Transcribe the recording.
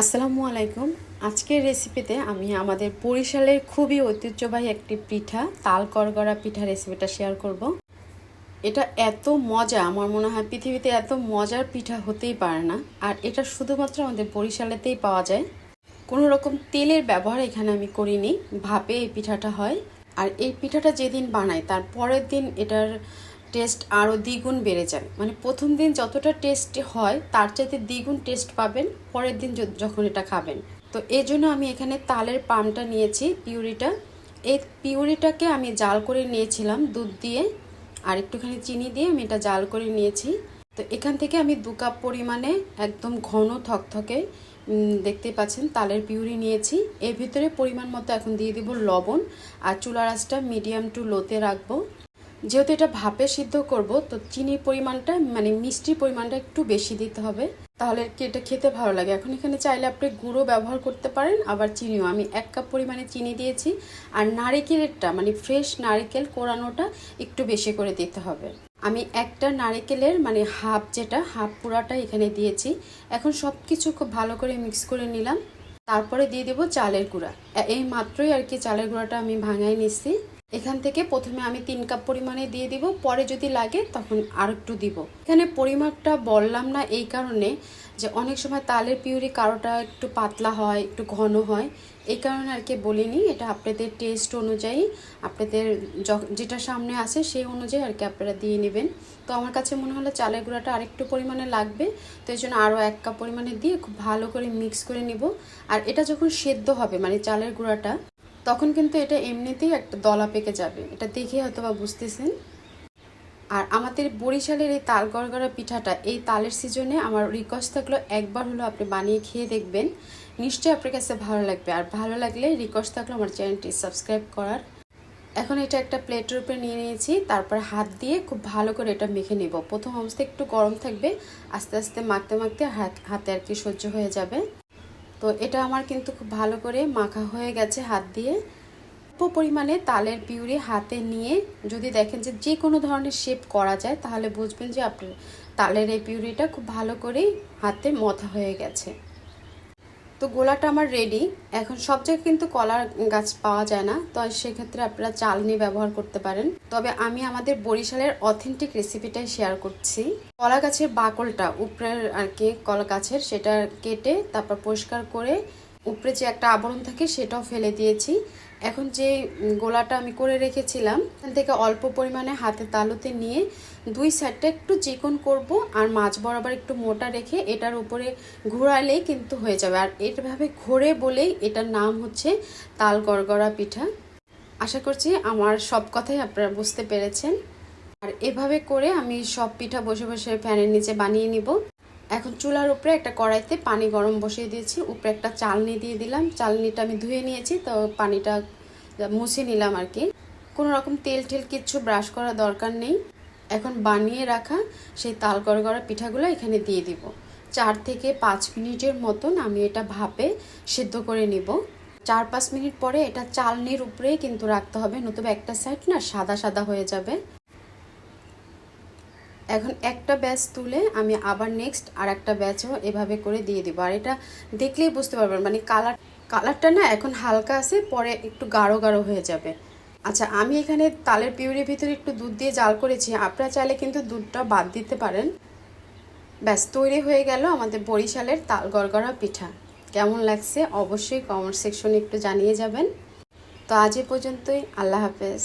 আসসালামু আলাইকুম। আজকের রেসিপিতে আমি আমাদের বরিশালের খুবই ঐতিহ্যবাহী একটি পিঠা, তাল করগড়া পিঠা রেসিপিটা শেয়ার করব। এটা এত মজা, আমার মনে হয় পৃথিবীতে এত মজার পিঠা হতেই পারে না। আর এটা শুধুমাত্র আমাদের বরিশালেতেই পাওয়া যায়। কোনো রকম তেলের ব্যবহার এখানে আমি করিনি, ভাপে এই পিঠাটা হয়। আর এই পিঠাটা যেদিন বানাই, তার পরের দিন এটার টেস্ট আরও দ্বিগুণ বেড়ে যায় মানে প্রথম দিন যতটা টেস্ট হয় তার চাইতে দ্বিগুণ টেস্ট পাবেন পরের দিন যখন এটা খাবেন। তো এই জন্য আমি এখানে তালের পামটা নিয়েছি পিউরিটা। এই পিউরিটাকে আমি জাল করে নিয়েছিলাম দুধ দিয়ে আর একটুখানি চিনি দিয়ে আমি এটা জাল করে নিয়েছি। তো এখান থেকে আমি দু কাপ পরিমাণে একদম ঘন থকথকে উম, দেখতেই পাচ্ছেন তালের পিউরি নিয়েছি। এর ভিতরে পরিমাণ মতো এখন দিয়ে দিব লবণ আর চুলা আঁচটা মিডিয়াম টু লোতে রাখব। যেহেতু এটা ভাপে সিদ্ধ করব, তো চিনির পরিমাণটা মানে মিষ্টির পরিমাণটা একটু বেশি দিতে হবে। তাহলে কি এটা খেতে ভালো লাগে? এখন এখানে চাইলে আপনি গুঁড়ো ব্যবহার করতে পারেন, আবার চিনিও। আমি এক কাপ পরিমাণে চিনি দিয়েছি, আর নারিকেলেরটা মানে ফ্রেশ নারিকেল কোরানোটা একটু বেশি করে দিতে হবে। আমি একটা নারিকেলের মানে হাফ যেটা, হাফ পুরাটা এখানে দিয়েছি। এখন সব কিছু খুব ভালো করে মিক্স করে নিলাম। তারপরে দিয়ে দেবো চালের গুঁড়া। এই মাত্রই আর কি চালের গুঁড়াটা আমি ভাঙাই নিচ্ছি। এখান থেকে প্রথমে আমি তিন কাপ পরিমাণে দিয়ে দিব, পরে যদি লাগে তখন আর একটু দিব। এখানে পরিমাপটা বললাম না এই কারণে যে অনেক সময় তালের পিউরি কারোটা একটু পাতলা হয়, একটু ঘন হয়, এই কারণে আর কি বলিনি। এটা আপনাদের টেস্ট অনুযায়ী, আপনাদের যেটা সামনে আসে সেই অনুযায়ী আর কি আপনারা দিয়ে নেবেন। তো আমার কাছে মনে হলো চালের গুঁড়াটা আরেকটু পরিমাণে লাগবে, তো এই জন্য আরও এক কাপ পরিমাণে দিয়ে খুব ভালো করে মিক্স করে নিব। আর এটা যখন সেদ্ধ হবে মানে চালের গুঁড়াটা তখন কিন্তু এটা এমনিতেই একটা দলা পেকে যাবে। এটা দেখে হয়তো বা বুঝতেছেন। আর আমাদের বরিশালের এই তাল গড়গড়া পিঠাটা, এই তালের সিজনে আমার রিকোয়েস্ট থাকল একবার হলো আপনি বানিয়ে খেয়ে দেখবেন। নিশ্চয়ই আপনার কাছে ভালো লাগবে। আর ভালো লাগলে রিকোয়েস্ট থাকল আমার চ্যানেলটি সাবস্ক্রাইব করার। এখন এটা একটা প্লেটের উপরে নিয়ে নিয়েছি, তারপর হাত দিয়ে খুব ভালো করে এটা মেখে নেব। প্রথম অবস্থায় একটু গরম থাকবে, আস্তে আস্তে মাখতে মাখতে হাত, হাতে আর কি সহ্য হয়ে যাবে। তো এটা আমার কিন্তু খুব ভালো করে মাখা হয়ে গেছে হাত দিয়ে। অল্প পরিমাণে তালের পিউরি হাতে নিয়ে যদি দেখেন যে যে কোনো ধরনের শেপ করা যায়, তাহলে বুঝবেন যে আপনার তালের এই পিউরিটা খুব ভালো করেই হাতে মথা হয়ে গেছে। তো গোলাটা আমার রেডি এখন সব জায়গায় কিন্তু কলার গাছ পাওয়া যায় না, তো সেক্ষেত্রে আপনারা চালনি ব্যবহার করতে পারেন। তবে আমি আমাদের বরিশালের অথেন্টিক রেসিপিটাই শেয়ার করছি। কলা গাছের বাকলটা, উপরের আর কি কলা গাছের, সেটা কেটে তারপর পরিষ্কার করে উপরে যে একটা আবরণ থাকে সেটাও ফেলে দিয়েছি। এখন যে গোলাটা আমি করে রেখেছিলাম, এখান থেকে অল্প পরিমাণে হাতে তালুতে নিয়ে দুই সাইডটা একটু চিকন করব আর মাছ বরাবর একটু মোটা রেখে এটার উপরে ঘোরালেই কিন্তু হয়ে যাবে। আর এটাভাবে ঘোরে বলেই এটার নাম হচ্ছে তাল গড়গড়া পিঠা। আশা করছি আমার সব কথাই আপনারা বুঝতে পেরেছেন। আর এভাবে করে আমি সব পিঠা বসে বসে ফ্যানের নিচে বানিয়ে নিব। এখন চুলার উপরে একটা কড়াইতে পানি গরম বসিয়ে দিয়েছি। উপরে একটা চালনি দিয়ে দিলাম। চালনিটা আমি ধুয়ে নিয়েছি, তো পানিটা মুছে নিলাম আর কি। কোনো রকম তেল টেল কিচ্ছু ব্রাশ করা দরকার নেই। এখন বানিয়ে রাখা সেই তাল গড়গড়া পিঠাগুলো এখানে দিয়ে দিব। চার থেকে পাঁচ মিনিটের মতন আমি এটা ভাপে সেদ্ধ করে নিব। চার পাঁচ মিনিট পরে এটা চালনির উপরেই কিন্তু রাখতে হবে, নতুবা একটা সাইড না সাদা সাদা হয়ে যাবে। এখন একটা ব্যাচ তুলে আমি আবার নেক্সট আর একটা ব্যাচও এভাবে করে দিয়ে দিব। আর এটা দেখলেই বুঝতে পারবেন মানে কালার কালারটা না এখন হালকা আছে, পরে একটু গাঢ় গাঢ় হয়ে যাবে। আচ্ছা আমি এখানে তালের পিউরির ভিতরে একটু দুধ দিয়ে জাল করেছি। আপনারা চাইলে কিন্তু দুধটা বাদ দিতে পারেন। ব্যাস, তৈরি হয়ে গেল আমাদের বরিশালের তাল গড়গড়া পিঠা। কেমন লাগছে অবশ্যই কমেন্ট সেকশনে একটু জানিয়ে যাবেন। তো আজ এ পর্যন্তই, আল্লাহ হাফেজ।